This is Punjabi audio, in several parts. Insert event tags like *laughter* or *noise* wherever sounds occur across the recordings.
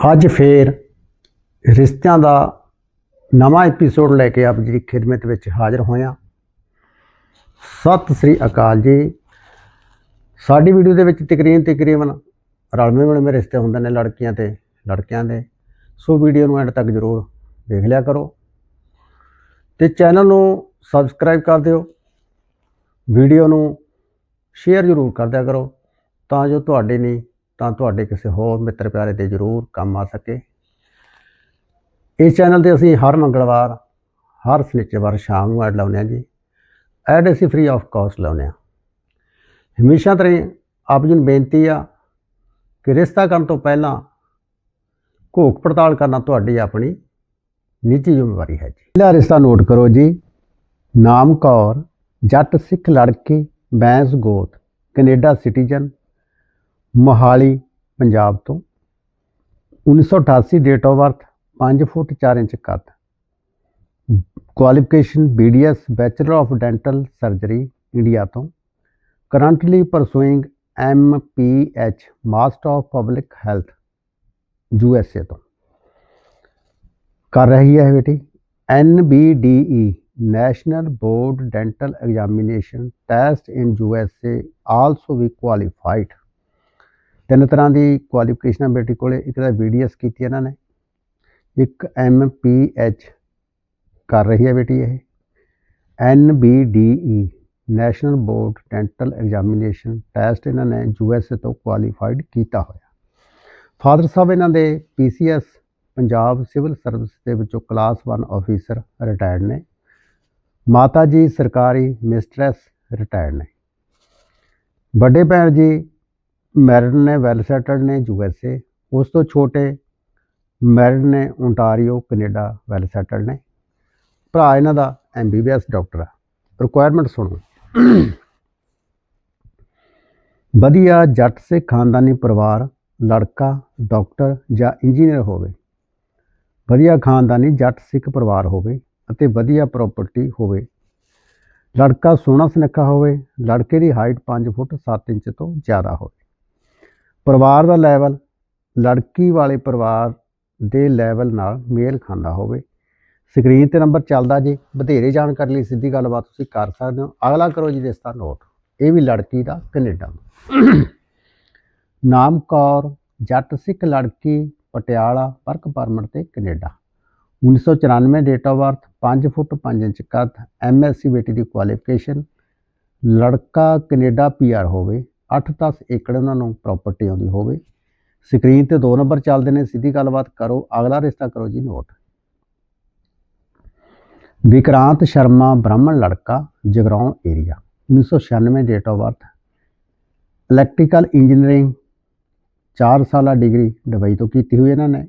ਅੱਜ ਫੇਰ ਰਿਸ਼ਤਿਆਂ ਦਾ ਨਵਾਂ ਐਪੀਸੋਡ ਲੈ ਕੇ ਆਪ ਜੀ ਦੀ ਖਿਦਮਤ ਵਿੱਚ ਹਾਜ਼ਰ ਹੋਇਆ। ਸਤਿ ਸ੍ਰੀ ਅਕਾਲ ਜੀ। ਸਾਡੀ ਵੀਡੀਓ ਦੇ ਵਿੱਚ ਤਕਰੀਬਨ ਤਕਰੀਬਨ ਰਲਵੇਂ ਮਿਲਵੇਂ ਰਿਸ਼ਤੇ ਹੁੰਦੇ ਨੇ ਲੜਕੀਆਂ ਤੇ ਲੜਕਿਆਂ ਦੇ। ਸੋ ਵੀਡੀਓ ਨੂੰ ਐਂਡ ਤੱਕ ਜ਼ਰੂਰ ਦੇਖ ਲਿਆ ਕਰੋ। ਤੇ ਚੈਨਲ ਨੂੰ ਸਬਸਕ੍ਰਾਈਬ ਕਰ ਦਿਓ। ਵੀਡੀਓ ਨੂੰ ਸ਼ੇਅਰ ਜ਼ਰੂਰ ਕਰ ਦਿਆ ਕਰੋ ਤਾਂ ਜੋ ਤੁਹਾਡੇ ਲਈ ਤਾਂ ਤੁਹਾਡੇ ਕਿਸੇ ਹੋਰ ਮਿੱਤਰ ਪਿਆਰੇ ਦੇ ਜ਼ਰੂਰ ਕੰਮ ਆ ਸਕੇ। ਇਸ ਚੈਨਲ ਤੇ ਅਸੀਂ ਹਰ ਮੰਗਲਵਾਰ, ਹਰ ਸ਼ਨੀਚਰਵਾਰ ਸ਼ਾਮ ਨੂੰ ਐਡ ਲਾਉਂਦੇ ਹਾਂ ਜੀ। ਐਡ ਅਸੀਂ ਫ੍ਰੀ ਆਫ ਕਾਸਟ ਲਾਉਂਦੇ ਹਾਂ। ਹਮੇਸ਼ਾ ਤਰ੍ਹਾਂ ਆਪ ਜੀ ਨੂੰ ਬੇਨਤੀ ਆ ਕਿ ਰਿਸ਼ਤਾ ਕਰਨ ਤੋਂ ਪਹਿਲਾਂ ਘੋਖ ਪੜਤਾਲ ਕਰਨਾ ਤੁਹਾਡੀ ਆਪਣੀ ਨਿੱਜੀ ਜ਼ਿੰਮੇਵਾਰੀ ਹੈ ਜੀ। ਪਹਿਲਾ ਰਿਸ਼ਤਾ ਨੋਟ ਕਰੋ ਜੀ। ਨਾਮ ਕੌਰ ਜੱਟ ਸਿੱਖ ਲੜਕੇ ਬੈਂਸ ਗੋਤ, ਕੈਨੇਡਾ ਸਿਟੀਜ਼ਨ। ਮੋਹਾਲੀ, ਪੰਜਾਬ ਤੋਂ। 1988 date of birth 5 foot 4 inch ਕੱਦ। Qualification BDS bachelor of dental surgery India ਤੋਂ। Currently pursuing MPH master of public health USA ਤੋਂ। ਕਰ ਰਹੀ ਹੈ ਬੇਟੀ। NBDE national board dental examination test in USA also we qualified ਤਿੰਨ ਤਰ੍ਹਾਂ ਦੀ ਕੁਆਲੀਫਿਕੇਸ਼ਨ ਹੈ ਬੇਟੀ ਕੋਲੇ, ਇੱਕ ਤਾਂ ਬੀਡੀਐਸ ਕੀਤੀ ਇਹਨਾਂ ਨੇ, ਇੱਕ ਐਮਪੀਐਚ ਕਰ ਰਹੀ ਹੈ ਬੇਟੀ ਇਹ NBDE national board dental examination test ਇਹਨਾਂ ਨੇ ਯੂਐਸਏ ਤੋਂ ਕੁਆਲੀਫਾਈਡ ਕੀਤਾ ਹੋਇਆ। ਫਾਦਰ ਸਾਹਿਬ ਇਹਨਾਂ ਦੇ ਪੀਸੀਐਸ ਪੰਜਾਬ ਸਿਵਲ ਸਰਵਿਸ ਦੇ ਵਿੱਚੋਂ ਕਲਾਸ 1 ਆਫੀਸਰ ਰਿਟਾਇਰਡ ਨੇ, ਮਾਤਾ ਜੀ ਸਰਕਾਰੀ ਮਿਸਟਰੈਸ ਰਿਟਾਇਰਡ ਨੇ। ਵੱਡੇ ਭੈਣ ਜੀ ਮੈਰਿਡ ਨੇ ਵੈਲ ਸੈਟਲਡ ਨੇ ਯੂ ਐੱਸ ਏ। ਉਸ ਤੋਂ ਛੋਟੇ ਮੈਰਿਡ ਨੇ ਓਨਟਾਰੀਓ ਕੈਨੇਡਾ ਵੈਲ ਸੈਟਲਡ ਨੇ। ਭਰਾ ਇਹਨਾਂ ਦਾ M B B MBBS doctor ਆ। ਰਿਕੁਆਇਰਮੈਂਟ ਸੁਣੋ। ਵਧੀਆ ਜੱਟ ਸੇ ਖਾਨਦਾਨੀ ਪਰਿਵਾਰ, ਲੜਕਾ, ਡਾਕਟਰ ਜਾਂ ਇੰਜੀਨੀਅਰ ਹੋਵੇ। ਵਧੀਆ ਖਾਨਦਾਨੀ ਜੱਟ, ਸਿੱਖ ਪਰਿਵਾਰ ਹੋਵੇ ਅਤੇ ਵਧੀਆ ਪ੍ਰਾਪਰਟੀ ਹੋਵੇ। ਲੜਕਾ ਸੋਹਣਾ ਸੁਨੱਖਾ ਹੋਵੇ, ਲੜਕੇ ਦੀ ਹਾਈਟ 5 ਫੁੱਟ 7 ਇੰਚ ਤੋਂ ਜ਼ਿਆਦਾ ਹੋਵੇ। ਪਰਿਵਾਰ ਦਾ ਲੈਵਲ, ਲੜਕੀ ਵਾਲੇ ਪਰਿਵਾਰ ਦੇ ਲੈਵਲ ਨਾਲ ਮੇਲ ਖਾਂਦਾ ਹੋਵੇ। ਸਕਰੀਨ ਤੇ ਨੰਬਰ ਚੱਲਦਾ ਜੀ, ਵਧੇਰੇ ਜਾਣਕਾਰੀ ਲਈ ਸਿੱਧੀ ਗੱਲਬਾਤ ਤੁਸੀਂ ਕਰ ਸਕਦੇ ਹੋ। ਅਗਲਾ ਕਰੋ ਜੀ ਰਿਸ਼ਤਾ ਨੋਟ। ਇਹ ਵੀ ਲੜਕੀ ਦਾ, ਕੈਨੇਡਾ ਨਾਮ ਕੌਰ, ਜੱਟ ਸਿੱਖ ਲੜਕੀ, ਪਟਿਆਲਾ, ਵਰਕ ਪਰਮਿਟ ਤੇ Canada. 1994 date of birth 5 foot 5 inch ਕੱਦ ਐਮਐਸਸੀ ਬੇਟੀ ਦੀ ਕੁਆਲੀਫਿਕੇਸ਼ਨ ਲੜਕਾ ਕੈਨੇਡਾ ਪੀਆਰ ਹੋਵੇ। 8-10 ਏਕੜ ਉਹਨਾਂ ਨੂੰ ਪ੍ਰਾਪਰਟੀ ਆਉਂਦੀ ਹੋਵੇ। ਸਕਰੀਨ ਤੇ ਦੋ ਨੰਬਰ ਚੱਲਦੇ ਨੇ, ਸਿੱਧੀ ਗੱਲਬਾਤ ਕਰੋ, ਅਗਲਾ ਰਿਸ਼ਤਾ ਕਰੋ ਜੀ ਨੋਟ। ਵਿਕਰਾਂਤ ਸ਼ਰਮਾ, ਬ੍ਰਾਹਮਣ ਲੜਕਾ, Jagraon area 1996 date of birth electrical engineering 4 ਸਾਲਾ ਡਿਗਰੀ ਦੁਬਈ ਤੋਂ ਕੀਤੀ ਹੋਈ ਇਹਨਾਂ ਨੇ।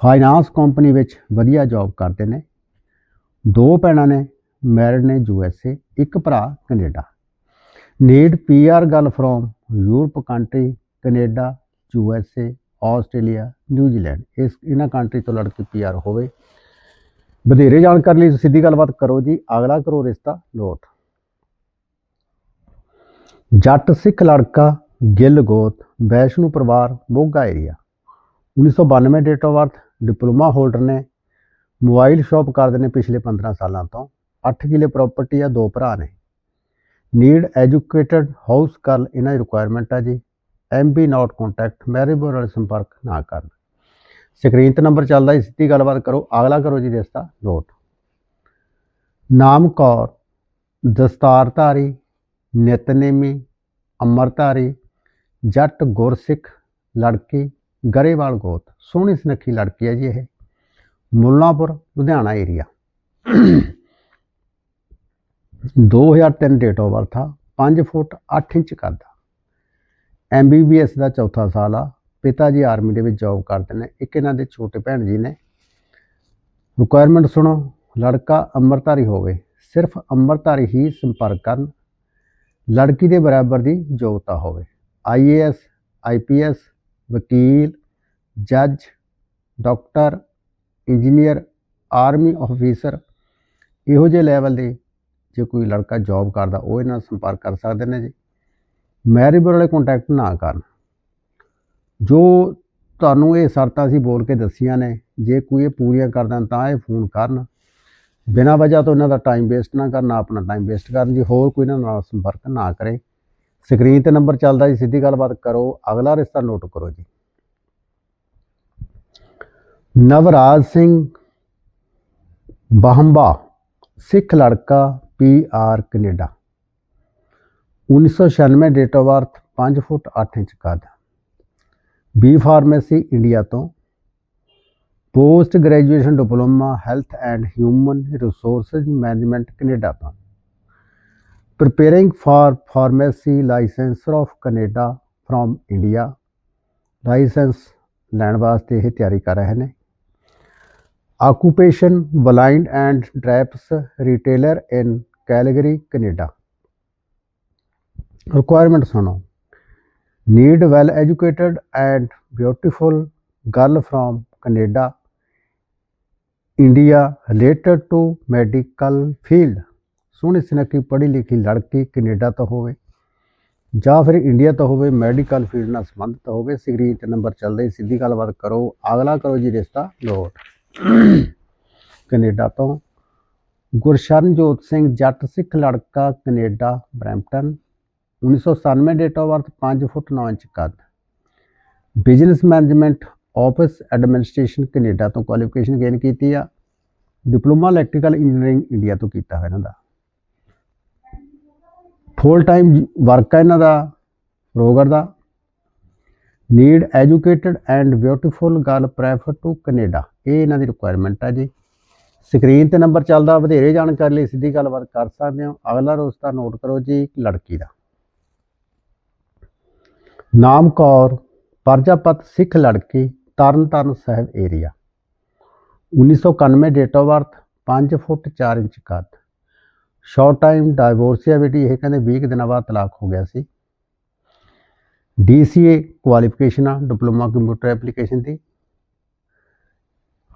ਫਾਈਨਾਂਸ ਕੰਪਨੀ ਵਿੱਚ ਵਧੀਆ ਜੌਬ ਕਰਦੇ ਨੇ। ਦੋ ਭੈਣਾਂ ਨੇ ਮੈਰਿਡ ਨੇ ਯੂਐਸਏ ਇੱਕ ਭਰਾ ਕੈਨੇਡਾ ਨੀਡ ਪੀਆਰ ਗੱਲ ਫਰੋਮ ਯੂਰਪ ਕੰਟਰੀ ਕੈਨੇਡਾ ਏ ਆਸਟ੍ਰੇਲੀਆ ਨਿਊਜ਼ੀਲੈਂਡ ਇਸ ਇਹਨਾਂ ਕੰਟਰੀ ਤੋਂ ਲੜਕੀ ਪੀਆਰ ਹੋਵੇ। ਵਧੇਰੇ ਜਾਣਕਾਰੀ ਲਈ ਸਿੱਧੀ ਗੱਲਬਾਤ ਕਰੋ ਜੀ। ਅਗਲਾ ਕਰੋ ਰਿਸ਼ਤਾ ਨੋਟ। ਜੱਟ ਸਿੱਖ ਲੜਕਾ ਗਿੱਲ ਗੋਤ, ਵੈਸ਼ਨੂ ਪਰਿਵਾਰ, Moga area 1992 date of birth diploma holder ਨੇ। ਮੋਬਾਈਲ ਸ਼ਾਪ ਕਰਦੇ ਨੇ ਪਿਛਲੇ 15 ਸਾਲਾਂ ਤੋਂ। 8 ਕਿਲੇ ਪ੍ਰਾਪਰਟੀ ਆ, ਦੋ ਭਰਾ ਨੇ। ਨੀਡ ਐਜੂਕੇਟਡ ਹਾਊਸ ਕਰਲ ਇਹਨਾਂ ਦੀ ਰਿਕੁਆਇਰਮੈਂਟ ਆ ਜੀ। ਐਮਬੀ ਨਾਟ ਕੰਟੈਕਟ ਮੈਰਿਬਲ ਨਾਲ ਸੰਪਰਕ ਨਾ ਕਰਨ। ਸਕਰੀਨ ਤੇ ਨੰਬਰ ਚੱਲਦਾ ਜੀ, ਸਿੱਧੀ ਗੱਲਬਾਤ ਕਰੋ, ਅਗਲਾ ਕਰੋ ਜੀ ਰਿਸ਼ਤਾ ਨੋਟ ਨਾਮ ਕੌਰ ਦਸਤਾਰਧਾਰੀ, ਨਿਤਨੇਮੀ, ਅਮਰਧਾਰੀ, ਜੱਟ, ਗੁਰਸਿੱਖ, ਲੜਕੀ, ਗਰੇਵਾਲ, ਗੋਤ। ਸੋਹਣੀ ਸੁਨੱਖੀ ਲੜਕੀ ਹੈ ਜੀ ਇਹ। Mullanpur, Ludhiana area 2003 date of birth ਆ 5 ਫੁੱਟ 8 ਇੰਚ ਕੱਦ ਐਮਬੀਬੀਐਸ ਦਾ ਚੌਥਾ ਸਾਲ ਆ, ਪਿਤਾ ਜੀ ਆਰਮੀ ਦੇ ਵਿੱਚ ਜੌਬ ਕਰਦੇ ਨੇ, ਇੱਕ ਇਹਨਾਂ ਦੇ ਛੋਟੇ ਭੈਣ ਜੀ ਨੇ। ਰਿਕੁਆਇਰਮੈਂਟ ਸੁਣੋ, ਲੜਕਾ ਅੰਮ੍ਰਿਤਧਾਰੀ ਹੋਵੇ, ਸਿਰਫ ਅੰਮ੍ਰਿਤਧਾਰੀ ਹੀ ਸੰਪਰਕ ਕਰਨ, ਲੜਕੀ ਦੇ ਬਰਾਬਰ ਦੀ ਯੋਗਤਾ ਹੋਵੇ। ਆਈਏਐਸ ਆਈਪੀਐਸ ਵਕੀਲ, ਜੱਜ, ਡਾਕਟਰ, ਇੰਜੀਨੀਅਰ ਆਰਮੀ ਆਫੀਸਰ ਇਹੋ ਜਿਹੇ ਲੈਵਲ ਦੇ ਜੇ ਕੋਈ ਲੜਕਾ ਜੌਬ ਕਰਦਾ, ਉਹ ਇਹਨਾਂ ਨਾਲ ਸੰਪਰਕ ਕਰ ਸਕਦੇ ਨੇ ਜੀ। ਮੈਰਿਬਲ ਵਾਲੇ ਕੰਟੈਕਟ ਨਾ ਕਰਨ। ਜੋ ਤੁਹਾਨੂੰ ਇਹ ਸ਼ਰਤਾਂ ਅਸੀਂ ਬੋਲ ਕੇ ਦੱਸੀਆਂ ਨੇ, ਜੇ ਕੋਈ ਇਹ ਪੂਰੀਆਂ ਕਰਦਾ ਤਾਂ ਇਹ ਫੋਨ ਕਰਨ। ਬਿਨਾਂ ਵਜ੍ਹਾ ਤੋਂ ਇਹਨਾਂ ਦਾ ਟਾਈਮ ਵੇਸਟ ਨਾ ਕਰਨਾ ਆਪਣਾ ਟਾਈਮ ਵੇਸਟ ਕਰਨ ਜੀ। ਹੋਰ ਕੋਈ ਇਹਨਾਂ ਨਾਲ ਸੰਪਰਕ ਨਾ ਕਰੇ। ਸਕਰੀਨ ਤੇ ਨੰਬਰ ਚੱਲਦਾ ਜੀ, ਸਿੱਧੀ ਗੱਲਬਾਤ ਕਰੋ। ਅਗਲਾ ਰਿਸ਼ਤਾ ਨੋਟ ਕਰੋ ਜੀ। ਨਵਰਾਜ ਸਿੰਘ ਬਹੰਬਾ, ਸਿੱਖ ਲੜਕਾ P R Canada. 1996 date of birth 5 foot 8 inch ਕੱਦ। ਬੀ ਫਾਰਮੇਸੀ ਇੰਡੀਆ ਤੋਂ। Post graduation diploma health and human resources management Canada ਤੋਂ। Preparing for pharmacy licensor of Canada from India licence ਲੈਣ ਵਾਸਤੇ ਇਹ ਤਿਆਰੀ ਕਰ ਰਹੇ ਨੇ। Occupation blind and drapes retailer in Calgary, Canada. Requirement ਸੁਣੋ। Need well educated and beautiful girl from Canada. India related to medical field ਸੋਹਣੀ ਸੁਨੱਖੀ ਪੜ੍ਹੀ ਲਿਖੀ ਲੜਕੀ ਕੈਨੇਡਾ ਤੋਂ ਹੋਵੇ। ਜਾਂ ਫਿਰ ਇੰਡੀਆ ਤੋਂ ਹੋਵੇ ਮੈਡੀਕਲ ਫੀਲਡ ਨਾਲ ਸੰਬੰਧਿਤ ਹੋਵੇ। ਸਕਰੀਨ ਤੇ ਨੰਬਰ ਚੱਲਦਾ ਸਿੱਧੀ ਗੱਲਬਾਤ ਕਰੋ। ਅਗਲਾ ਕਰੋ ਜੀ ਰਿਸ਼ਤਾ ਨੋਟ ਕੈਨੇਡਾ ਤੋਂ ਗੁਰਸ਼ਰਨਜੋਤ ਸਿੰਘ ਜੱਟ ਸਿੱਖ ਲੜਕਾ Canada, Brampton 1997 date of birth 5 foot 9 inch ਕੱਦ। Business management office administration Canada ਤੋਂ ਕੁਆਲੀਫਿਕੇਸ਼ਨ ਗੇਨ ਕੀਤੀ ਆ। ਡਿਪਲੋਮਾ ਇਲੈਕਟ੍ਰੀਕਲ ਇੰਜੀਨੀਅਰਿੰਗ ਇੰਡੀਆ ਤੋਂ ਕੀਤਾ ਹੋਇਆ ਇਹਨਾਂ ਦਾ। ਫੁੱਲ ਟਾਈਮ ਵਰਕ ਹੈ ਇਹਨਾਂ ਦਾ, ਰੋਗਰ ਦਾ। Need educated and beautiful girl prefer to Canada ਇਹ ਇਹਨਾਂ ਦੀ ਰਿਕੁਆਇਰਮੈਂਟ ਹੈ ਜੀ। ਸਕਰੀਨ ਤੇ ਨੰਬਰ ਚੱਲਦਾ, ਵਧੇਰੇ ਜਾਣਕਾਰੀ ਲਈ ਸਿੱਧੀ ਗੱਲਬਾਤ ਕਰ ਸਕਦੇ ਹੋ। ਅਗਲਾ ਰੋਸਤਾ ਨੋਟ ਕਰੋ ਜੀ ਇੱਕ ਲੜਕੀ ਦਾ। ਨਾਮ ਕੌਰ, ਪਰਜਾਪਤ ਸਿੱਖ ਲੜਕੀ, Tarn Taran Sahib area 1991 date of birth 5 foot 4 inch ਕੱਦ। ਸ਼ਾਰਟ ਟਾਈਮ ਡਾਈਵੋਰਸਿਆਬਿਟੀ ਇਹ ਕਹਿੰਦੇ 20 ਕੁ ਦਿਨਾਂ ਬਾਅਦ ਤਲਾਕ ਹੋ ਗਿਆ ਸੀ। ਡੀਸੀਏ ਕੁਆਲੀਫਿਕੇਸ਼ਨ ਆ diploma computer application the.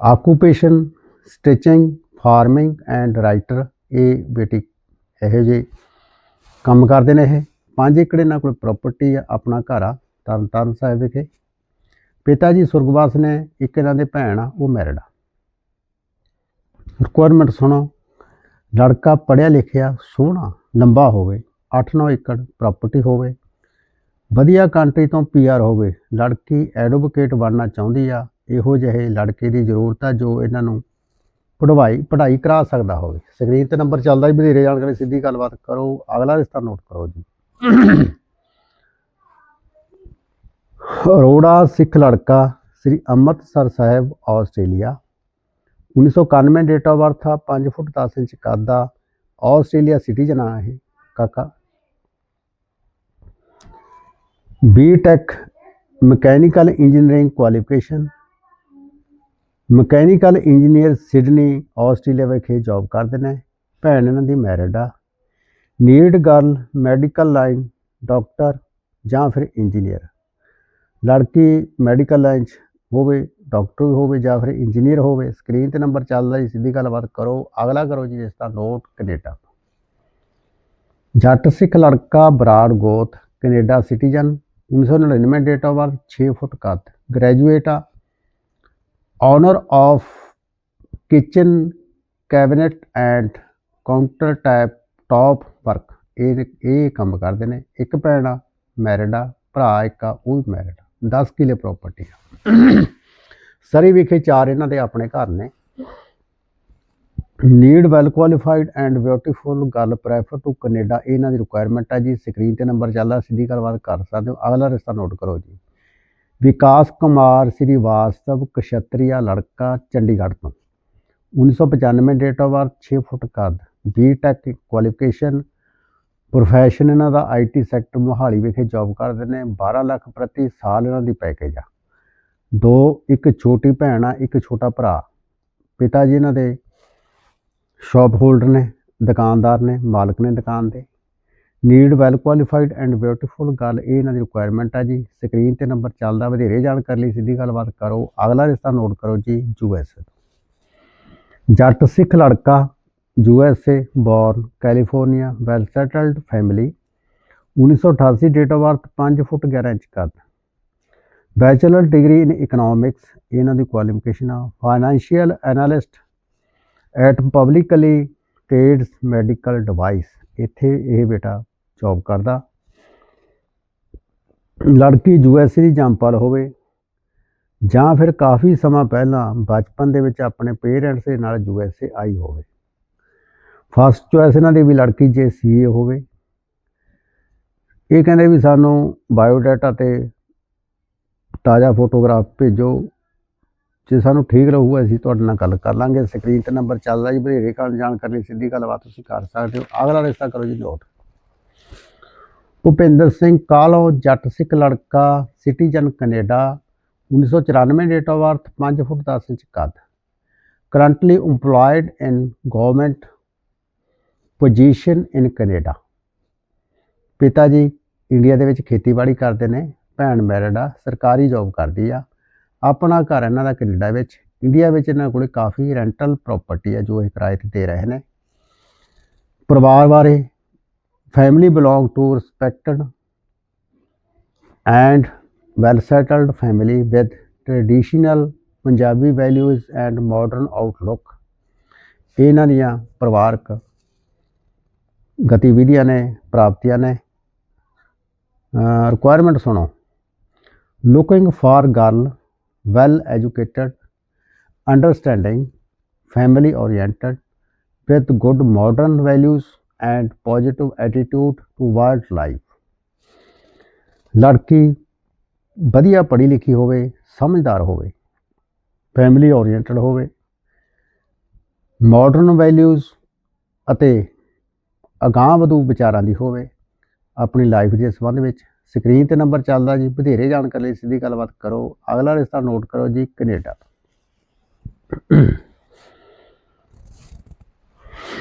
Occupation stitching, farming and writer ਇਹ ਬੇਟੀ ਇਹੋ ਜਿਹੇ ਕੰਮ ਕਰਦੇ ਨੇ ਇਹ। ਪੰਜ ਏਕੜ ਇਹਨਾਂ ਕੋਲ ਪ੍ਰਾਪਰਟੀ ਆ ਆਪਣਾ ਘਰ ਆ ਤਰਨਤਾਰਨ ਸਾਹਿਬ ਵਿਖੇ। ਪਿਤਾ ਜੀ ਸੁਰਗਵਾਸ ਨੇ, ਇੱਕ ਇਹਨਾਂ ਦੇ ਭੈਣ ਆ, ਉਹ ਮੈਰਿਡ ਆ। ਰਿਕੁਆਇਰਮੈਂਟ ਸੁਣੋ, ਲੜਕਾ ਪੜ੍ਹਿਆ ਲਿਖਿਆ, ਸੋਹਣਾ, ਲੰਬਾ ਹੋਵੇ 8-9 ਏਕੜ ਪ੍ਰਾਪਰਟੀ ਹੋਵੇ, ਵਧੀਆ ਕੰਟਰੀ ਤੋਂ ਪੀਆਰ ਹੋਵੇ, ਲੜਕੀ ਐਡਵੋਕੇਟ ਬਣਨਾ ਚਾਹੁੰਦੀ ਆ, ਇਹੋ ਜਿਹੇ ਲੜਕੇ ਦੀ ਜ਼ਰੂਰਤ ਆ ਜੋ ਇਹਨਾਂ ਨੂੰ ਪੜ੍ਹਾਈ ਪੜ੍ਹਾਈ ਕਰਾ ਸਕਦਾ ਹੋਵੇ। ਸਕਰੀਨ ਤੇ ਨੰਬਰ ਚੱਲਦਾ ਹੀ ਵਧੇਰੇ ਜਾਣਕਾਰੀ, ਸਿੱਧੀ ਗੱਲਬਾਤ ਕਰੋ। ਅਗਲਾ ਰਿਸ਼ਤਾ ਨੋਟ ਕਰੋ ਜੀ। ਅਰੋੜਾ ਸਿੱਖ ਲੜਕਾ Shri Amritsar Sahib, Australia. 1991 date of birth ਆ 5 ਫੁੱਟ 10 ਇੰਚ ਕੱਦ ਆ। ਆਸਟ੍ਰੇਲੀਆ ਸਿਟੀਜ਼ਨ ਆ ਇਹ ਕਾਕਾ। BTech mechanical engineering qualification mechanical engineer Sydney, Australia ਵਿਖੇ ਜੌਬ ਕਰਦੇ ਨੇ ਭੈਣ ਇਹਨਾਂ ਦੀ ਮੈਰਿਡ ਆ। Need girl medical line doctor ਜਾਂ ਫਿਰ ਇੰਜੀਨੀਅਰ ਲੜਕੀ ਮੈਡੀਕਲ ਲਾਈਨ 'ਚ ਹੋਵੇ ਡਾਕਟਰ ਹੋਵੇ ਜਾਂ ਫਿਰ ਇੰਜੀਨੀਅਰ ਹੋਵੇ ਸਕਰੀਨ ਤੇ ਨੰਬਰ ਚੱਲਦਾ ਜੀ ਸਿੱਧੀ ਗੱਲਬਾਤ ਕਰੋ, ਅਗਲਾ ਕਰੋ ਜੀ ਇਸ ਦਾ ਨੋਟ ਕੈਨੇਡਾ। ਜੱਟ ਸਿੱਖ ਲੜਕਾ ਬਰਾੜ ਗੋਤ, Canada citizen 1999 date of birth 6 foot ਕੱਦ ਗ੍ਰੈਜੂਏਟ ਆ owner of kitchen cabinet and counter top top work ਇਹ ਇਹ ਕੰਮ ਕਰਦੇ ਨੇ। ਇੱਕ ਭੈਣ ਆ ਮੈਰਿਡ ਆ, ਭਰਾ ਇੱਕ ਆ, ਉਹ ਵੀ ਮੈਰਿਡ ਆ। 10 ਕਿਲੇ ਪ੍ਰਾਪਰਟੀ ਆ। ਸਰੀ ਵਿਖੇ ਚਾਰ ਇਹਨਾਂ ਦੇ ਆਪਣੇ ਘਰ ਨੇ। Need well qualified and beautiful girl prefer to Canada ਇਹਨਾਂ ਦੀ ਰਿਕੁਆਇਰਮੈਂਟ ਆ ਜੀ। ਸਕਰੀਨ ਤੇ ਨੰਬਰ ਚੱਲਦਾ, ਸਿੱਧੀ ਗੱਲਬਾਤ ਕਰ ਸਕਦੇ ਹੋ। ਅਗਲਾ ਰਿਸ਼ਤਾ ਨੋਟ ਕਰੋ ਜੀ। ਵਿਕਾਸ ਕੁਮਾਰ ਸ੍ਰੀ ਵਾਸਤਵ ਕਸ਼ਤਰੀਆ ਲੜਕਾ, ਚੰਡੀਗੜ੍ਹ ਤੋਂ। 1995 ਡੇਟ ਆਫ ਬਰਥ 6 ਫੁੱਟ ਕੱਦ ਬੀਟੈਕ ਕੁਆਲੀਫਿਕੇਸ਼ਨ ਪ੍ਰੋਫੈਸ਼ਨ ਇਹਨਾਂ ਦਾ ਆਈਟੀ ਸੈਕਟਰ ਮੋਹਾਲੀ ਵਿਖੇ ਜੌਬ ਕਰਦੇ ਨੇ 12 ਲੱਖ ਪ੍ਰਤੀ ਸਾਲ ਇਹਨਾਂ ਦੀ ਪੈਕੇਜ ਆ। ਦੋ, ਇੱਕ ਛੋਟੀ ਭੈਣ ਆ, ਇੱਕ ਛੋਟਾ ਭਰਾ। ਪਿਤਾ ਜੀ ਇਹਨਾਂ ਦੇ ਸ਼ਾਪ ਹੋਲਡਰ ਨੇ, ਦੁਕਾਨਦਾਰ ਨੇ, ਮਾਲਕ ਨੇ ਦੁਕਾਨ ਦੇ। Need well qualified and beautiful girl ਇਹ ਇਹਨਾਂ ਦੀ ਰਿਕੁਆਇਰਮੈਂਟ ਆ ਜੀ। ਸਕਰੀਨ ਤੇ ਨੰਬਰ ਚੱਲਦਾ, ਵਧੇਰੇ ਜਾਣਕਾਰੀ ਲਈ ਸਿੱਧੀ ਗੱਲਬਾਤ ਕਰੋ। ਅਗਲਾ ਰਿਸ਼ਤਾ ਨੋਟ ਕਰੋ ਜੀ ਯੂਐਸ ਜੱਟ ਸਿੱਖ ਲੜਕਾ USA born California well settled family 1988 date of birth 5 foot 11 inch ਕੱਦ ਬੈਚਲਰ ਡਿਗਰੀ ਇਨ ਇਕਨੋਮਿਕਸ ਇਹਨਾਂ ਦੀ ਕੁਆਲੀਫਿਕੇਸ਼ਨ ਆ। Financial analyst at publicly trades medical device ਇੱਥੇ ਇਹ ਬੇਟਾ ਜੌਬ ਕਰਦਾ। ਲੜਕੀ ਯੂਐਸਏ ਦੀ ਜੰਪਲ ਹੋਵੇ ਜਾਂ ਫਿਰ ਕਾਫੀ ਸਮਾਂ ਪਹਿਲਾਂ ਬਚਪਨ ਦੇ ਵਿੱਚ ਆਪਣੇ ਪੇਰੈਂਟਸ ਦੇ ਨਾਲ ਯੂਐਸਏ ਆਈ ਹੋਵੇ। ਫਸਟ ਚੋਇਸ ਇਹਨਾਂ ਦੀ ਵੀ ਲੜਕੀ ਜੇ ਸੀਏ ਹੋਵੇ। ਇਹ ਕਹਿੰਦੇ ਵੀ ਸਾਨੂੰ ਬਾਇਓਡਾਟਾ ਤੇ ਤਾਜ਼ਾ ਫੋਟੋਗ੍ਰਾਫ ਭੇਜੋ। ਜੇ ਸਾਨੂੰ ਠੀਕ ਰਹੂਗਾ ਅਸੀਂ ਤੁਹਾਡੇ ਨਾਲ ਗੱਲ ਕਰ ਲਾਂਗੇ। ਸਕਰੀਨ ਤੇ ਨੰਬਰ ਚੱਲਦਾ ਜੀ ਵਧੇਰੇ ਕਾਲ ਜਾਣਕਾਰੀ ਸਿੱਧੀ ਗੱਲਬਾਤ ਤੁਸੀਂ ਕਰ ਸਕਦੇ ਹੋ। ਅਗਲਾ ਰਿਸ਼ਤਾ ਕਰੋ ਜੀ ਨੋਟ ਭੁਪਿੰਦਰ ਸਿੰਘ ਕਾਲੋ, ਜੱਟ ਸਿੱਖ ਲੜਕਾ, citizen Canada 1994 date of birth 5 foot 10 inch ਕੱਦ। Currently EMPLOYED in government position in Canada ਪਿਤਾ ਜੀ ਇੰਡੀਆ ਦੇ ਵਿੱਚ ਖੇਤੀਬਾੜੀ ਕਰਦੇ ਨੇ, ਭੈਣ ਮੈਰਿਡ ਆ, ਸਰਕਾਰੀ ਜੌਬ ਕਰਦੀ ਆ। ਆਪਣਾ ਘਰ ਇਹਨਾਂ ਦਾ ਕੈਨੇਡਾ ਵਿੱਚ ਇੰਡੀਆ ਵਿੱਚ ਇਹਨਾਂ ਕੋਲੇ ਕਾਫੀ ਰੈਂਟਲ ਪ੍ਰਾਪਰਟੀ ਆ ਜੋ ਇਹ ਕਿਰਾਏ ਤੇ ਦੇ ਰਹੇ ਨੇ। ਪਰਿਵਾਰ ਬਾਰੇ family belong to respected and well settled family with traditional Punjabi values and modern outlook ਇਹਨਾਂ ਦੀਆਂ ਪਰਿਵਾਰਕ ਗਤੀਵਿਧੀਆਂ ਨੇ ਪ੍ਰਾਪਤੀਆਂ ਨੇ ਰਿਕੁਆਇਰਮੈਂਟ ਸੁਣੋ looking for girl well educated understanding family oriented with good modern values and positive attitude towards life. ਲੜਕੀ ਵਧੀਆ ਪੜ੍ਹੀ ਲਿਖੀ ਹੋਵੇ, ਸਮਝਦਾਰ ਹੋਵੇ ਫੈਮਿਲੀ oriented ਹੋਵੇ ਮਾਡਰਨ ਵੈਲਿਊਜ਼ ਅਤੇ ਅਗਾਂਹ-ਵਧੂ ਵਿਚਾਰਾਂ ਦੀ ਹੋਵੇ, ਆਪਣੀ ਲਾਈਫ ਦੇ ਸੰਬੰਧ ਵਿੱਚ ਸਕਰੀਨ ਤੇ ਨੰਬਰ ਚੱਲਦਾ ਜੀ, ਵਧੇਰੇ ਜਾਣਕਾਰੀ ਲਈ ਸਿੱਧੀ ਗੱਲਬਾਤ ਕਰੋ, ਅਗਲਾ ਰਿਸ਼ਤਾ ਨੋਟ ਕਰੋ ਜੀ ਕੈਨੇਡਾ।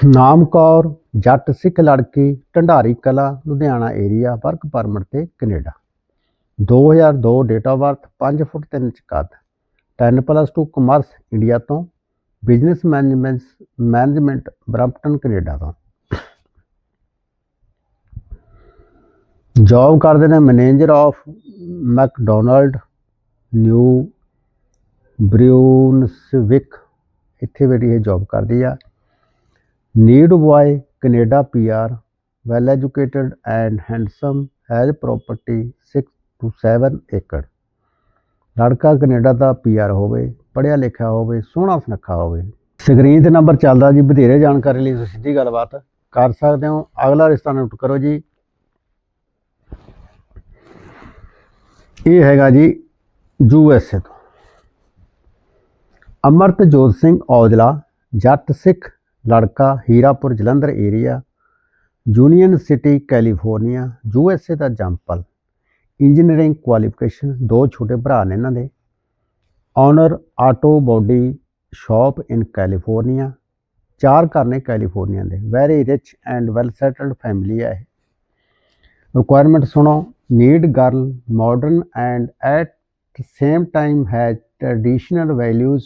ਨਾਮ ਕੌਰ ਜੱਟ ਸਿੱਖ ਲੜਕੀ, Dhandari Kalan, Ludhiana area work permit ਤੇ Canada. 2002 date of birth 5 foot 3 inch ਕੱਦ। 10 ਪਲੱਸ 2 ਕਮਰਸ ਇੰਡੀਆ ਤੋਂ। Business management management Brampton Canada ਤੋਂ। ਜੌਬ ਕਰਦੇ ਨੇ manager of McDonald New Brunswick ਇੱਥੇ ਬੇਟੀ ਇਹ ਜੌਬ ਕਰਦੀ ਆ। Need boy Canada PR well educated and handsome, has property 6 to 7 ਏਕੜ। ਲੜਕਾ ਕੈਨੇਡਾ ਦਾ ਪੀਆਰ ਹੋਵੇ, ਪੜ੍ਹਿਆ ਲਿਖਿਆ ਹੋਵੇ, ਸੋਹਣਾ ਸੁਨੱਖਾ ਹੋਵੇ। ਸਕਰੀਨ ਤੇ ਨੰਬਰ ਚੱਲਦਾ ਜੀ ਵਧੇਰੇ ਜਾਣਕਾਰੀ ਲਈ ਤੁਸੀਂ ਸਿੱਧੀ ਗੱਲਬਾਤ ਕਰ ਸਕਦੇ ਹੋ। ਅਗਲਾ ਰਿਸ਼ਤਾ ਨੋਟ ਕਰੋ ਜੀ। ਇਹ ਹੈਗਾ ਜੀ ਯੂ ਐਸ ਏ ਤੋਂ। ਅਮਰਤਜੋਤ ਸਿੰਘ ਔਜਲਾ, ਜੱਟ ਸਿੱਖ ਲੜਕਾ Hirapur Jalandhar area Union City California U S A ਦਾ ਜੰਪਲ ਇੰਜੀਨੀਅਰਿੰਗ ਕੁਆਲੀਫਿਕੇਸ਼ਨ ਦੋ ਛੋਟੇ ਭਰਾ ਨੇ ਇਹਨਾਂ ਦੇ। Owner auto body shop in California ਚਾਰ ਘਰ ਨੇ ਕੈਲੀਫੋਰਨੀਆ ਦੇ। Very rich and well settled family ਹੈ ਇਹ। ਰਿਕੁਆਇਰਮੈਂਟ ਸੁਣੋ need girl modern and at same time has traditional values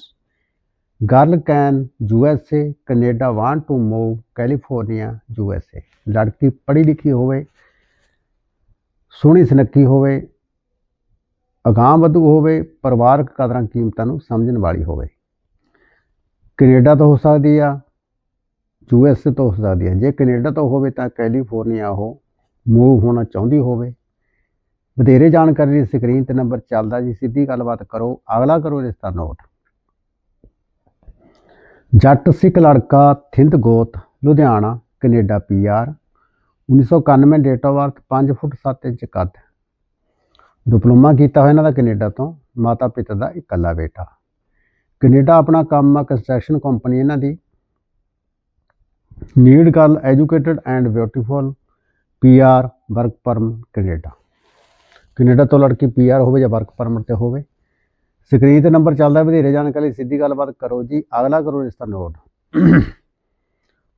girl can USA Canada want to move California USA ਲੜਕੀ ਪੜ੍ਹੀ ਲਿਖੀ ਹੋਵੇ, ਸੋਹਣੀ ਸੁਨੱਖੀ ਹੋਵੇ, ਅਗਾਂਹ ਵਧੂ ਹੋਵੇ, ਪਰਿਵਾਰਕ ਕਦਰਾਂ ਕੀਮਤਾਂ ਨੂੰ ਸਮਝਣ ਵਾਲੀ ਹੋਵੇ। ਕੈਨੇਡਾ ਤੋਂ ਹੋ ਸਕਦੀ ਆ ਯੂਐਸਏ ਤੋਂ ਹੋ ਸਕਦੀ ਆ। ਜੇ ਕੈਨੇਡਾ ਤੋਂ ਹੋਵੇ ਤਾਂ ਕੈਲੀਫੋਰਨੀਆ ਉਹ ਮੂਵ ਹੋਣਾ ਚਾਹੁੰਦੀ ਹੋਵੇ। ਵਧੇਰੇ ਜਾਣਕਾਰੀ ਲਈ ਸਕਰੀਨ ਤੇ ਨੰਬਰ ਚੱਲਦਾ ਜੀ। ਸਿੱਧੀ ਗੱਲਬਾਤ ਕਰੋ। ਅਗਲਾ ਕਰੋ ਰਿਸ਼ਤਾ ਨੋਟ। ਜੱਟ ਸਿੱਖ ਲੜਕਾ ਥਿੰਦ ਗੋਤ, Ludhiana, Canada PR 1991 date of birth 5 foot 7 inch ਕੱਦ। ਡਿਪਲੋਮਾ ਕੀਤਾ ਹੋਇਆ ਇਹਨਾਂ ਦਾ ਕੈਨੇਡਾ ਤੋਂ, ਮਾਤਾ ਪਿਤਾ ਦਾ ਇਕੱਲਾ ਬੇਟਾ। ਕੈਨੇਡਾ ਆਪਣਾ ਕੰਮ ਆ ਕੰਸਟਰਕਸ਼ਨ ਕੰਪਨੀ ਇਹਨਾਂ ਦੀ। Need girl educated and beautiful PR work perm Canada. Canada ਤੋਂ ਲੜਕੀ ਪੀਆਰ ਹੋਵੇ ਜਾਂ ਵਰਕ ਪਰਮਿਟ ਤੇ ਹੋਵੇ ਸਕਰੀਨ ਤੇ ਨੰਬਰ ਚੱਲਦਾ ਵਧੇਰੇ ਜਾਣਕਾਰੀ ਲਈ ਸਿੱਧੀ ਗੱਲਬਾਤ ਕਰੋ ਜੀ। ਅਗਲਾ ਕਰੋ ਰਿਸ਼ਤਾ ਨੋਟ। *clears throat*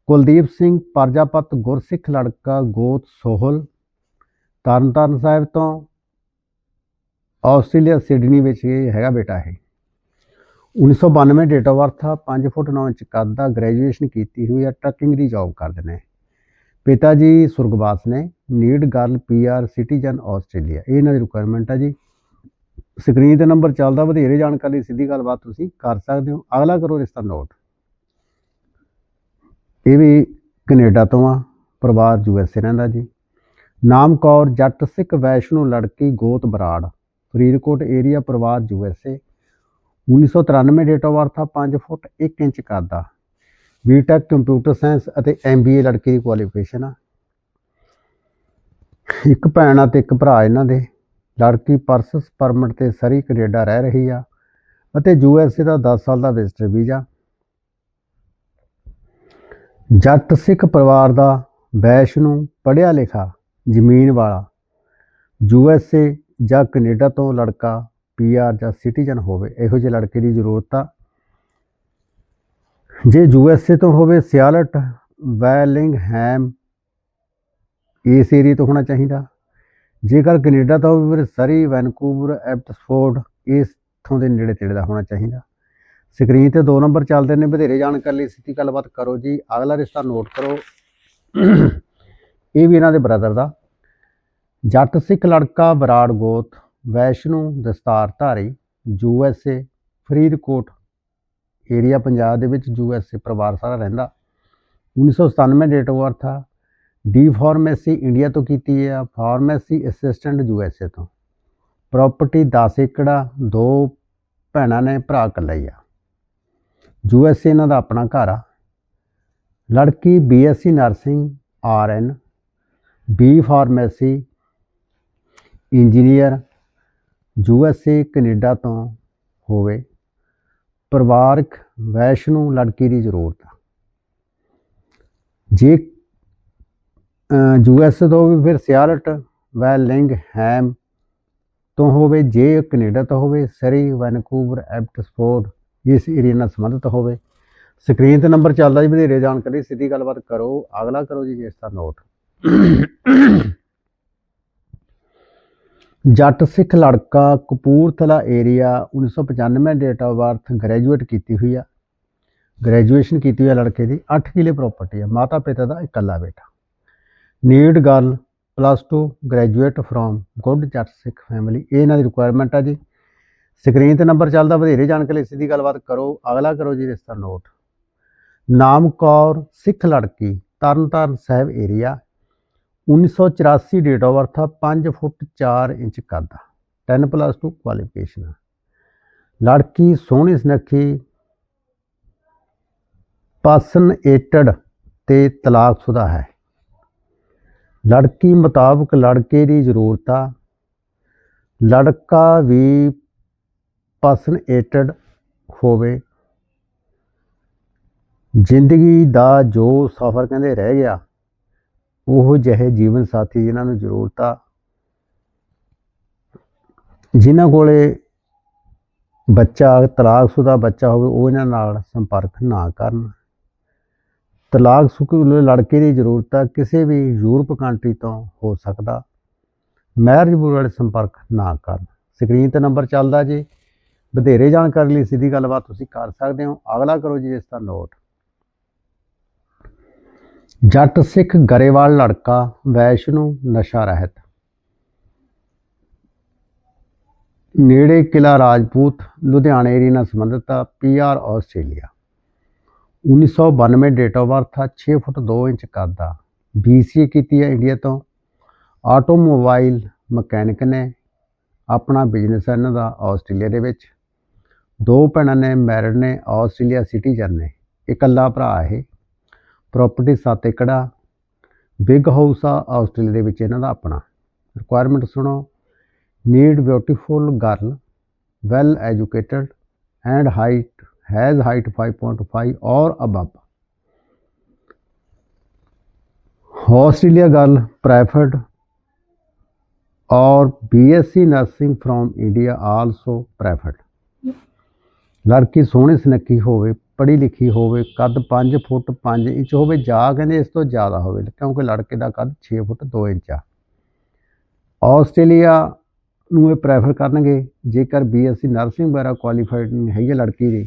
ਕੁਲਦੀਪ ਸਿੰਘ ਪਰਜਾਪਤ ਗੁਰਸਿੱਖ ਲੜਕਾ ਗੋਤ ਸੋਹਲ, ਤਰਨਤਾਰਨ ਸਾਹਿਬ ਤੋਂ, ਆਸਟ੍ਰੇਲੀਆ, ਸਿਡਨੀ ਵਿੱਚ ਇਹ ਹੈਗਾ ਬੇਟਾ ਇਹ। 1992 ਡੇਟ ਆਫ ਬਰਥ ਆ 5 ਫੁੱਟ 9 ਇੰਚ ਕੱਦ ਦਾ ਗ੍ਰੈਜੂਏਸ਼ਨ ਕੀਤੀ ਹੋਈ ਆ ਟਰੱਕਿੰਗ ਦੀ ਜੌਬ ਕਰਦੇ ਨੇ। ਪਿਤਾ ਜੀ ਸੁਰਗਵਾਸ ਨੇ need girl PR citizen Australia. ਇਹ ਇਹਨਾਂ ਦੀ ਰਿਕੁਆਇਰਮੈਂਟ ਆ ਜੀ। ਸਕਰੀਨ ਤੇ ਨੰਬਰ ਚੱਲਦਾ, ਵਧੇਰੇ ਜਾਣਕਾਰੀ ਸਿੱਧੀ ਗੱਲਬਾਤ ਤੁਸੀਂ ਕਰ ਸਕਦੇ ਹੋ। ਅਗਲਾ ਕਰੋ ਰਿਸ਼ਤਾ ਨੋਟ। ਇਹ ਵੀ ਕੈਨੇਡਾ ਤੋਂ ਆ, ਪਰਿਵਾਰ ਯੂ ਐਸ ਏ ਰਹਿੰਦਾ ਜੀ। ਨਾਮ ਕੌਰ ਜੱਟ, ਸਿੱਖ, ਵੈਸ਼ਨੂ, ਲੜਕੀ, ਗੋਤ, ਬਰਾੜ। ਫਰੀਦਕੋਟ ਏਰੀਆ ਪਰਿਵਾਰ U S A. 1993 date of birth ਆ 5 ਫੁੱਟ 1 ਇੰਚ ਕੱਦ ਆ। ਬੀਟੈਕ ਕੰਪਿਊਟਰ ਸਾਇੰਸ ਅਤੇ ਐਮਬੀਏ ਲੜਕੀ ਦੀ ਕੁਆਲੀਫਿਕੇਸ਼ਨ ਆ। ਇੱਕ ਭੈਣ ਆ ਤੇ ਇੱਕ ਭਰਾ ਇਹਨਾਂ ਦੇ। ਲੜਕੀ ਪਰਸਸ ਪਰਮਿਟ ਤੇ ਸਰੀ ਕੈਨੇਡਾ ਰਹਿ ਰਹੀ ਆ ਅਤੇ ਯੂ ਐਸ ਏ ਦਾ 10 ਸਾਲ ਦਾ ਵਿਜ਼ਟਰ ਵੀਜ਼ਾ। ਜੱਟ ਸਿੱਖ ਪਰਿਵਾਰ ਦਾ ਵੈਸ਼ਨੂ ਪੜ੍ਹਿਆ ਲਿਖਾ ਜ਼ਮੀਨ ਵਾਲਾ। ਯੂ ਐਸ ਏ ਜਾਂ ਕੈਨੇਡਾ ਤੋਂ ਲੜਕਾ, ਪੀ ਆਰ ਜਾਂ ਸਿਟੀਜ਼ਨ ਹੋਵੇ, ਇਹੋ ਜਿਹੇ ਲੜਕੇ ਦੀ ਜ਼ਰੂਰਤ ਆ। ਜੇ ਯੂ ਐਸ ਏ ਤੋਂ ਹੋਵੇ ਸਿਆਲਟ, ਵੈਲਿੰਗਹੈਮ ਇਸ ਏਰੀਏ ਤੋਂ ਹੋਣਾ ਚਾਹੀਦਾ। ਜੇਕਰ ਕੈਨੇਡਾ ਤੋਂ ਹੋਵੇ ਫਿਰ ਸਰੀ, ਵੈਨਕੂਵਰ ਐਬਟਸਫੋਰਡ ਇਸਥੋਂ ਦੇ ਨੇੜੇ ਤੇੜੇ ਦਾ ਹੋਣਾ ਚਾਹੀਦਾ। ਸਕਰੀਨ ਤੇ ਦੋ ਨੰਬਰ ਚੱਲਦੇ ਨੇ, ਵਧੇਰੇ ਜਾਣਕਾਰੀ ਲਈ ਸਿੱਧੀ ਗੱਲਬਾਤ ਕਰੋ ਜੀ। ਅਗਲਾ ਰਿਸ਼ਤਾ ਨੋਟ ਕਰੋ। ਇਹ ਵੀ ਇਹਨਾਂ ਦੇ ਬ੍ਰਦਰ ਦਾ। ਜੱਟ ਸਿੱਖ ਲੜਕਾ ਬਰਾੜ ਗੋਤ, ਵੈਸ਼ਨੂ ਦਸਤਾਰ ਧਾਰੀ, U S A, Faridkot area Punjab ਦੇ ਵਿੱਚ ਯੂ ਐਸ ਏ ਪਰਿਵਾਰ ਸਾਰਾ ਰਹਿੰਦਾ। 1997 ਡੇਟ ਆਫ ਬਰਥ ਆ। ਡੀ ਫਾਰਮੇਸੀ ਇੰਡੀਆ ਤੋਂ ਕੀਤੀ ਹੈ pharmacy assistant U S A ਤੋਂ। ਪ੍ਰਾਪਰਟੀ 10 ਏਕੜਾ, ਦੋ ਭੈਣਾਂ ਨੇ, ਭਰਾ ਇਕੱਲਾ ਹੀ ਆ। ਯੂ ਐਸ ਏ ਇਹਨਾਂ ਦਾ ਆਪਣਾ ਘਰ ਆ। ਲੜਕੀ B S C nursing R RN B pharmacy engineer U S A Canada ਤੋਂ ਹੋਵੇ। ਪਰਿਵਾਰਕ ਵੈਸ਼ਨੂੰ ਲੜਕੀ ਦੀ ਜ਼ਰੂਰਤ ਆ। ਜੇ ਯੂ ਐਸ ਤੋਂ ਵੀ ਫਿਰ ਸਿਆਲਟ ਵੈਲਿੰਗ ਹੈਮ ਤੋਂ ਹੋਵੇ, ਜੇ ਕੈਨੇਡਾ ਤੋਂ ਹੋਵੇ, ਸਰੀ, ਵੈਨਕੂਵਰ, ਐਬਟਸਫੋਰਡ, ਇਸ ਏਰੀਆ ਨਾਲ ਸੰਬੰਧਿਤ ਹੋਵੇ। ਸਕਰੀਨ ਤੇ ਨੰਬਰ ਚੱਲਦਾ ਜੀ, ਵਧੇਰੇ ਜਾਣਕਾਰੀ, ਸਿੱਧੀ ਗੱਲਬਾਤ ਕਰੋ। ਅਗਲਾ ਕਰੋ ਜੀ, ਇਸ ਦਾ ਨੋਟ। ਜੱਟ ਸਿੱਖ ਲੜਕਾ Kapurthala area 1995 date of birth graduate ਕੀਤੀ ਹੋਈ ਆ। ਗ੍ਰੈਜੂਏਸ਼ਨ ਕੀਤੀ ਹੋਈ ਆ ਲੜਕੇ ਦੀ। 8 ਕਿਲੇ ਪ੍ਰਾਪਰਟੀ ਆ। ਮਾਤਾ ਪਿਤਾ ਦਾ ਇਕੱਲਾ ਬੇਟਾ। Need girl plus 2 graduate from good Jatt Sikh family. ਇਹ ਇਹਨਾਂ ਦੀ ਰਿਕੁਆਇਰਮੈਂਟ ਆ ਜੀ। ਸਕਰੀਨ ਤੇ ਨੰਬਰ ਚੱਲਦਾ, ਵਧੇਰੇ ਜਾਣਕਾਰੀ ਲਈ ਸਿੱਧੀ ਗੱਲਬਾਤ ਕਰੋ। ਅਗਲਾ ਕਰੋ ਜੀ ਰਿਸ਼ਤਾ ਨੋਟ। ਨਾਮ ਕੌਰ, ਸਿੱਖ ਲੜਕੀ, Tarn Taran Sahib area 1984 date of birth ਆ 5 ਫੁੱਟ 4 ਇੰਚ ਕੱਦ ਆ। 10 ਪਲੱਸ 2 ਕੁਆਲੀਫਿਕੇਸ਼ਨ ਲੜਕੀ ਸੋਹਣੀ ਸੁਨੱਖੀ ਪਰਸਨਏਟਡ ਤੇ ਤਲਾਕਸ਼ੁਦਾ ਹੈ। ਲੜਕੀ ਮੁਤਾਬਕ ਲੜਕੇ ਦੀ ਜ਼ਰੂਰਤ ਆ। ਲੜਕਾ ਵੀ ਪਰਸਨਏਟਡ ਹੋਵੇ। ਜ਼ਿੰਦਗੀ ਦਾ ਜੋ ਸਫ਼ਰ ਕਹਿੰਦੇ ਰਹਿ ਗਿਆ, ਉਹ ਜਿਹੇ ਜੀਵਨ ਸਾਥੀ ਜਿਨ੍ਹਾਂ ਨੂੰ ਜ਼ਰੂਰਤ ਆ। ਜਿਨ੍ਹਾਂ ਕੋਲੇ ਬੱਚਾ, ਤਲਾਕਸ਼ੁਦਾ ਬੱਚਾ ਹੋਵੇ, ਉਹ ਇਹਨਾਂ ਨਾਲ ਸੰਪਰਕ ਨਾ ਕਰਨ। ਤਲਾਕ ਤਲਾਕਸ਼ੁਦਾ ਲੜਕੇ ਦੀ ਜ਼ਰੂਰਤ ਕਿਸੇ ਵੀ ਯੂਰਪ ਕੰਟਰੀ ਤੋਂ ਹੋ ਸਕਦਾ। ਮੈਰਿਜ ਬਿਊਰੋ ਵਾਲੇ ਸੰਪਰਕ ਨਾ ਕਰਨ। ਸਕਰੀਨ ਤੇ ਨੰਬਰ ਚੱਲਦਾ ਜੀ। ਵਧੇਰੇ ਜਾਣਕਾਰੀ ਲਈ ਸਿੱਧੀ ਗੱਲਬਾਤ ਤੁਸੀਂ ਕਰ ਸਕਦੇ ਹੋ। ਅਗਲਾ ਕਰੋ ਜੀ ਇਸ ਦਾ ਨੋਟ ਜੱਟ ਸਿੱਖ ਗਰੇਵਾਲ ਲੜਕਾ, ਵੈਸ਼ਨੂ ਨਸ਼ਾ ਰਹਿਤ। ਨੇੜੇ ਕਿਲਾ ਰਾਜਪੂਤ, ਲੁਧਿਆਣੇ ਏਰੀਆ ਨਾਲ ਸੰਬੰਧਿਤ ਆ PR Australia 1992 date of birth ਆ 6 ਫੁੱਟ 2 ਇੰਚ ਕੱਦ ਆ। ਬੀਸੀਏ ਕੀਤੀ ਆ ਇੰਡੀਆ ਤੋਂ। ਆਟੋਮੋਬਾਈਲ ਮਕੈਨਿਕ ਨੇ ਆਪਣਾ ਬਿਜ਼ਨਸ ਹੈ ਇਹਨਾਂ ਦਾ ਆਸਟ੍ਰੇਲੀਆ ਦੇ ਵਿੱਚ। ਦੋ ਭੈਣਾਂ ਨੇ ਮੈਰਿਡ ਨੇ ਆਸਟ੍ਰੇਲੀਆ ਸਿਟੀਜ਼ਨ ਨੇ। ਇਕੱਲਾ ਭਰਾ ਇਹ। ਪ੍ਰਾਪਰਟੀ 7 ਏਕੜਾ ਬਿਗ ਹਾਊਸ ਆ ਆਸਟ੍ਰੇਲੀਆ ਦੇ ਵਿੱਚ ਇਹਨਾਂ ਦਾ ਆਪਣਾ। ਰਿਕੁਆਇਰਮੈਂਟ ਸੁਣੋ। Need beautiful girl well educated and height has height 5.5 or above. Australia girl preferred or BSc nursing from India also preferred. ਲੜਕੀ ਸੋਹਣੀ ਸੁਨੱਖੀ ਹੋਵੇ ਪੜ੍ਹੀ ਲਿਖੀ ਹੋਵੇ ਕੱਦ 5 ਫੁੱਟ 5 ਇੰਚ ਹੋਵੇ ਜਾਂ ਕਹਿੰਦੇ ਇਸ ਤੋਂ ਜ਼ਿਆਦਾ ਹੋਵੇ ਕਿਉਂਕਿ ਲੜਕੇ ਦਾ ਕੱਦ 6 ਫੁੱਟ 2 ਇੰਚ ਆ ਆਸਟ੍ਰੇਲੀਆ ਨੂੰ ਇਹ ਪ੍ਰੈਫਰ ਕਰਨਗੇ ਜੇਕਰ ਬੀਐਸਸੀ ਨਰਸਿੰਗ ਵਗੈਰਾ ਕੁਆਲੀਫਾਈਡ ਨਹੀਂ ਹੈ ਇਹ ਲੜਕੀ ਦੀ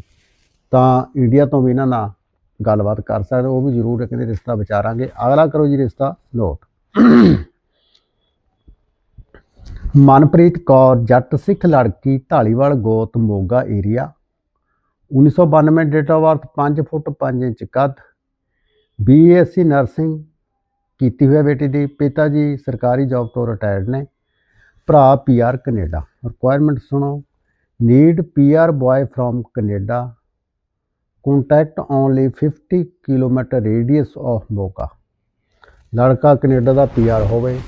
ਤਾਂ ਇੰਡੀਆ ਤੋਂ ਵੀ ਇਹਨਾਂ ਨਾਲ ਗੱਲਬਾਤ ਕਰ ਸਕਦੇ, ਉਹ ਵੀ ਜ਼ਰੂਰ ਕਹਿੰਦੇ ਰਿਸ਼ਤਾ ਵਿਚਾਰਾਂਗੇ। ਅਗਲਾ ਕਰੋ ਜੀ ਰਿਸ਼ਤਾ, ਨੋਟ। ਮਨਪ੍ਰੀਤ ਕੌਰ, ਜੱਟ ਸਿੱਖ ਲੜਕੀ, ਢਾਲੀਵਾਲ ਗੋਤ, Moga area 1992 date of birth 5 foot 5 inch ਕੱਦ। ਬੀਐਸਸੀ ਨਰਸਿੰਗ ਕੀਤੀ ਹੋਈ ਬੇਟੀ ਦੀ। ਪਿਤਾ ਜੀ ਸਰਕਾਰੀ ਜੌਬ ਤੋਂ ਰਿਟਾਇਰਡ ਨੇ। ਭਰਾ ਪੀਆਰ ਕੈਨੇਡਾ। ਰਿਕੁਆਇਰਮੈਂਟ ਸੁਣੋ। Need PR boy from Canada. Contact only 50 kilometre radius of Moga ਲੜਕਾ ਕੈਨੇਡਾ ਦਾ ਪੀਆਰ ਹੋਵੇ।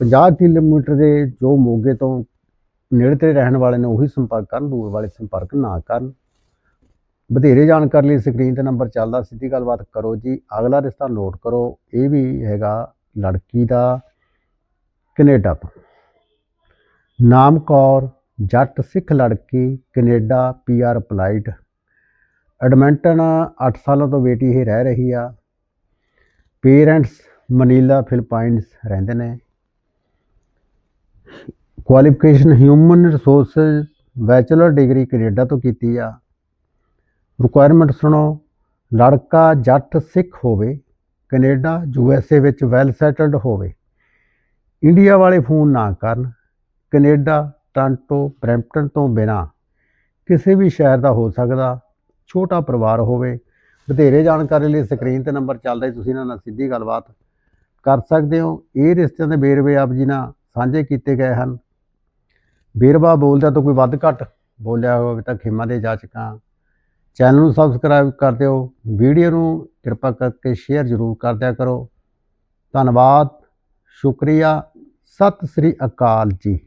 50 ਕਿਲੋਮੀਟਰ ਦੇ ਜੋ ਮੋਗੇ ਤੋਂ ਨੇੜੇ ਤੇ ਰਹਿਣ ਵਾਲੇ ਨੇ ਉਹੀ ਸੰਪਰਕ ਕਰਨ, ਦੂਰ ਵਾਲੇ ਸੰਪਰਕ ਨਾ ਕਰਨ। ਵਧੇਰੇ ਜਾਣਕਾਰੀ ਲਈ ਸਕਰੀਨ ਤੇ ਨੰਬਰ ਚੱਲਦਾ। ਸਿੱਧੀ ਗੱਲਬਾਤ ਕਰੋ ਜੀ। ਅਗਲਾ ਰਿਸ਼ਤਾ ਨੋਟ ਕਰੋ। ਇਹ ਵੀ ਹੈਗਾ ਲੜਕੀ ਦਾ ਕੈਨੇਡਾ ਤੋਂ। ਨਾਮ ਕੌਰ ਜੱਟ ਸਿੱਖ ਲੜਕੀ ਕੈਨੇਡਾ ਪੀਆਰ ਅਪਲਾਈਡ ਐਡਮਿੰਟਨ 8 ਸਾਲਾਂ ਤੋਂ ਬੇਟੀ ਇਹ ਰਹਿ ਰਹੀ ਆ। ਪੇਰੈਂਟਸ ਮਨੀਲਾ ਫਿਲਪਾਈਨਸ ਰਹਿੰਦੇ ਨੇ। Qualification human resources bachelor degree Canada ਤੋਂ ਕੀਤੀ ਆ। ਰਿਕੁਆਇਰਮੈਂਟ ਸੁਣੋ, ਲੜਕਾ ਜੱਟ ਸਿੱਖ ਹੋਵੇ, ਕੈਨੇਡਾ ਏ ਵਿੱਚ ਵੈਲ ਸੈਟਲਡ ਹੋਵੇ, ਇੰਡੀਆ ਵਾਲੇ ਫੋਨ ਨਾ ਕਰਨ, ਕੈਨੇਡਾ, ਟ੍ਰਾਂਟੋ, ਬਰੈਂਪਟਨ ਤੋਂ ਬਿਨਾ ਕਿਸੇ ਵੀ ਸ਼ਹਿਰ ਦਾ ਹੋ ਸਕਦਾ। ਛੋਟਾ ਪਰਿਵਾਰ ਹੋਵੇ। ਵਧੇਰੇ ਜਾਣਕਾਰੀ ਲਈ ਸਕਰੀਨ ਤੇ ਨੰਬਰ ਚੱਲਦਾ ਹੈ ਤੁਸੀਂ ਇਹਨਾਂ ਨਾਲ ਸਿੱਧੀ ਗੱਲਬਾਤ ਕਰ ਸਕਦੇ ਹੋ। ਇਹ ਰਿਸ਼ਤਿਆਂ ਦੇ ਵੇਰਵੇ ਆਪ ਜੀ ਨਾਲ ਸਾਂਝੇ ਕੀਤੇ ਗਏ ਹਨ। ਵੇਰਵਾ ਬੋਲਦਾ ਤਾਂ ਕੋਈ ਵੱਧ ਘੱਟ ਬੋਲਿਆ ਹੋਵੇ ਤਾਂ ਖਿਮਾ ਦੇ ਜਾਚਕਾਂ। ਚੈਨਲ ਨੂੰ ਸਬਸਕ੍ਰਾਈਬ ਕਰ ਦਿਓ। ਵੀਡੀਓ ਨੂੰ ਕਿਰਪਾ ਕਰਕੇ ਸ਼ੇਅਰ ਜ਼ਰੂਰ ਕਰ ਦਿਆ ਕਰੋ। ਧੰਨਵਾਦ। ਸ਼ੁਕਰੀਆ। ਸਤਿ ਸ੍ਰੀ ਅਕਾਲ ਜੀ।